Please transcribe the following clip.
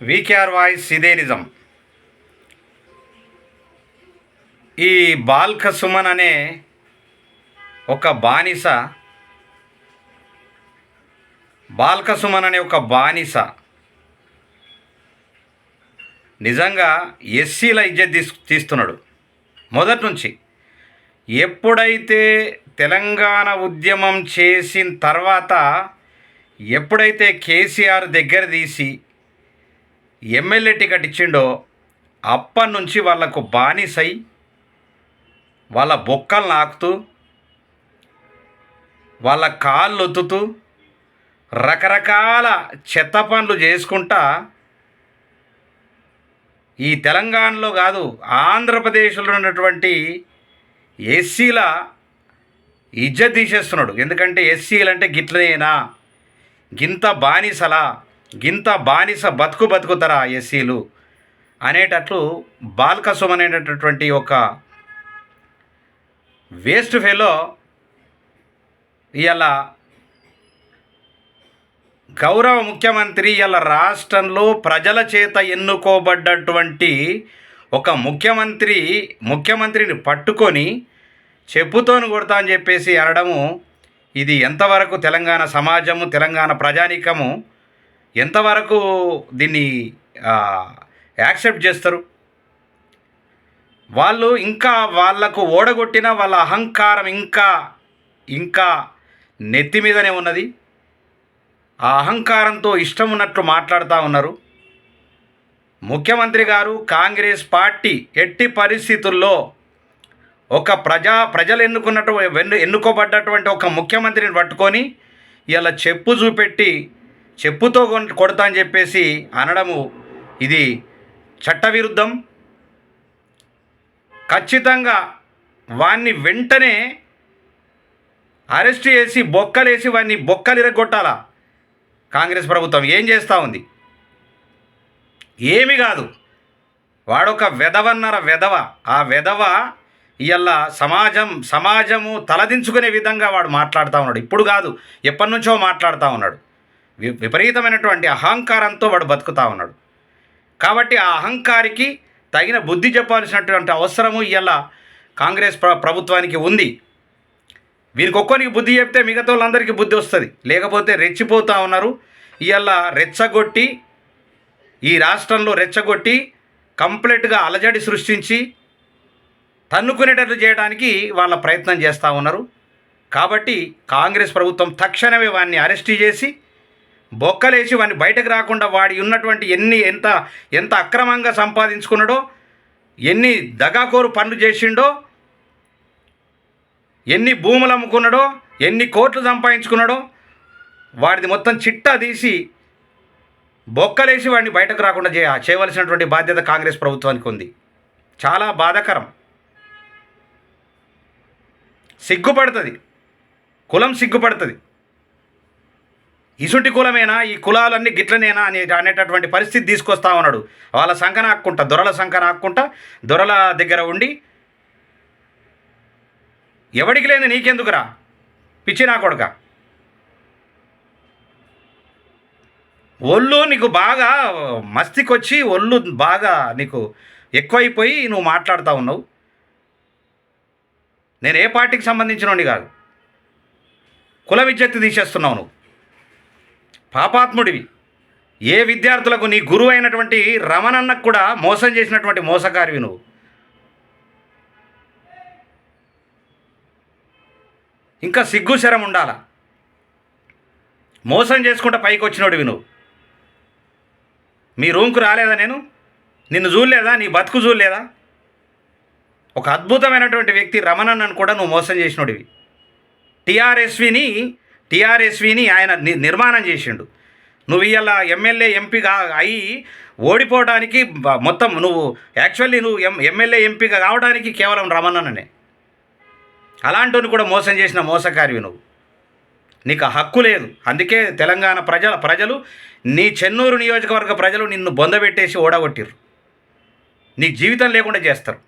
VKR voice ఇదే నిజం ఈ బాల్క సుమన్ అనే ఒక బానిస బాల్క సుమన్ అనే ఒక బానిస నిజంగా ఎస్సీల ఇజ్జత్ తీస్ తీస్తున్నాడు. మొదటి నుంచి ఎప్పుడైతే తెలంగాణ ఉద్యమం చేసిన తర్వాత ఎప్పుడైతే కేసీఆర్ దగ్గర తీసి ఎమ్మెల్యే టికెట్ ఇచ్చిండో అప్పటి నుంచి వాళ్ళకు బానిసై వాళ్ళ బొక్కలు నాకుతూ వాళ్ళ కాళ్ళు ఒత్తుతూ రకరకాల చెత్త పనులు చేసుకుంటా ఈ తెలంగాణలో కాదు ఆంధ్రప్రదేశ్లో ఉన్నటువంటి ఎస్సీల ఇజ్జత్ తీసేస్తున్నాడు. ఎందుకంటే ఎస్సీలు అంటే గిట్లనేనా? గింత బానిసలా? గింత బానిస బతుకు బతుకుతారా ఎస్సీలు అనేటట్లు బాల్కసుమ్ అనేటటువంటి ఒక వేస్ట్ ఫెలో ఇలా గౌరవ ముఖ్యమంత్రి ఇలా రాష్ట్రంలో ప్రజల చేత ఎన్నుకోబడ్డటువంటి ఒక ముఖ్యమంత్రి ముఖ్యమంత్రిని పట్టుకొని చెప్పుతోని కొడతా అని చెప్పేసి అనడము ఇది ఎంతవరకు తెలంగాణ సమాజము తెలంగాణ ప్రజానీకము ఎంతవరకు దీన్ని యాక్సెప్ట్ చేస్తారు? వాళ్ళు ఇంకా వాళ్ళకు ఓడగొట్టిన వాళ్ళ అహంకారం ఇంకా ఇంకా నెత్తి మీదనే ఉన్నది. ఆ అహంకారంతో ఇష్టం ఉన్నట్లు మాట్లాడుతూ ఉన్నారు. ముఖ్యమంత్రి గారు కాంగ్రెస్ పార్టీ ఎట్టి పరిస్థితుల్లో ఒక ప్రజా ప్రజలు ఎన్నుకున్నట్టు వెన్ను ఎన్నుకోబడ్డటువంటి ఒక ముఖ్యమంత్రిని పట్టుకొని ఇలా చెప్పు చూపెట్టి చెప్పుతో కొడతా అని చెప్పేసి అనడము ఇది చట్టవిరుద్ధం. ఖచ్చితంగా వాన్ని వెంటనే అరెస్ట్ చేసి బొక్కలేసి వాడిని బొక్కలు ఇరగొట్టాలా కాంగ్రెస్ ప్రభుత్వం ఏం చేస్తూ ఉంది? ఏమి కాదు. వాడొక వెధవన్నర వెధవ. ఆ వెధవ ఇవాళ సమాజం సమాజము తలదించుకునే విధంగా వాడు మాట్లాడుతూ ఉన్నాడు. ఇప్పుడు కాదు ఎప్పటి నుంచో మాట్లాడుతూ ఉన్నాడు. విపరీతమైనటువంటి అహంకారంతో వాడు బతుకుతూ ఉన్నాడు. కాబట్టి ఆ అహంకారికి తగిన బుద్ధి చెప్పాల్సినటువంటి అవసరము ఇవాళ కాంగ్రెస్ ప్ర ప్రభుత్వానికి ఉంది. వీరికి ఒక్కరికి బుద్ధి చెప్తే మిగతా వాళ్ళందరికీ బుద్ధి వస్తుంది. లేకపోతే రెచ్చిపోతూ ఉన్నారు. ఇవాళ రెచ్చగొట్టి ఈ రాష్ట్రంలో రెచ్చగొట్టి కంప్లీట్గా అలజడి సృష్టించి తన్నుకునేటట్లు చేయడానికి వాళ్ళ ప్రయత్నం చేస్తూ ఉన్నారు. కాబట్టి కాంగ్రెస్ ప్రభుత్వం తక్షణమే వాడిని అరెస్ట్ చేసి బొక్కలేసి వాడిని బయటకు రాకుండా వాడి ఉన్నటువంటి ఎన్ని ఎంత ఎంత అక్రమంగా సంపాదించుకున్నాడో ఎన్ని దగాకోరు పనులు చేసిండో ఎన్ని భూములు అమ్ముకున్నాడో ఎన్ని కోట్లు సంపాదించుకున్నాడో వాడిది మొత్తం చిట్టా తీసి బొక్కలేసి వాడిని బయటకు రాకుండా చేయ చేయవలసినటువంటి బాధ్యత కాంగ్రెస్ ప్రభుత్వానికి ఉంది. చాలా బాధాకరం. సిగ్గుపడుతుంది. కులం సిగ్గుపడుతుంది. ఇసుంటి కులమేనా? ఈ కులాలన్నీ గిట్లనేనా అని అనేటటువంటి పరిస్థితి తీసుకొస్తా ఉన్నాడు. వాళ్ళ సంఖన ఆక్కుంటా దొరల సంఖన ఆక్కుంటా దొరల దగ్గర ఉండి ఎవడికి లేని నీకెందుకురా? పిచ్చి నా కొడుక. ఒళ్ళు నీకు బాగా మస్తికొచ్చి ఒళ్ళు బాగా నీకు ఎక్కువైపోయి నువ్వు మాట్లాడుతూ ఉన్నావు. నేను ఏ పార్టీకి సంబంధించినోని కాదు. కుల విద్యత్తు తీసేస్తున్నావు నువ్వు. పాపాత్ముడివి. ఏ విద్యార్థులకు నీ గురువు అయినటువంటి రమణన్నకు కూడా మోసం చేసినటువంటి మోసకారివి నువ్వు. ఇంకా సిగ్గు శరం ఉండాల? మోసం చేసుకుంటా పైకి వచ్చినోడివి నువ్వు. మీ రూమ్కు రాలేదా నేను? నిన్ను చూడలేదా? నీ బతుకు చూడలేదా? ఒక అద్భుతమైనటువంటి వ్యక్తి రమణన్నను కూడా నువ్వు మోసం చేసినోడివి. టీఆర్ఎస్విని టీఆర్ఎస్విని ఆయన ని- నిర్మాణం చేసిండు. నువ్వు ఇవాళ ఎమ్మెల్యే ఎంపీగా అయి ఓడిపోవడానికి మొత్తం నువ్వు యాక్చువల్లీ నువ్వు ఎం ఎమ్మెల్యే ఎంపీగా కావడానికి కేవలం రమణననే అలాంటిని కూడా మోసం చేసిన మోసకారివి నువ్వు. నీకు ఆ హక్కు లేదు. అందుకే తెలంగాణ ప్రజల ప్రజలు నీ చెన్నూరు నియోజకవర్గ ప్రజలు నిన్ను బొందబెట్టేసి ఓడగొట్టిర్రు. నీ జీవితం లేకుండా చేస్తారు.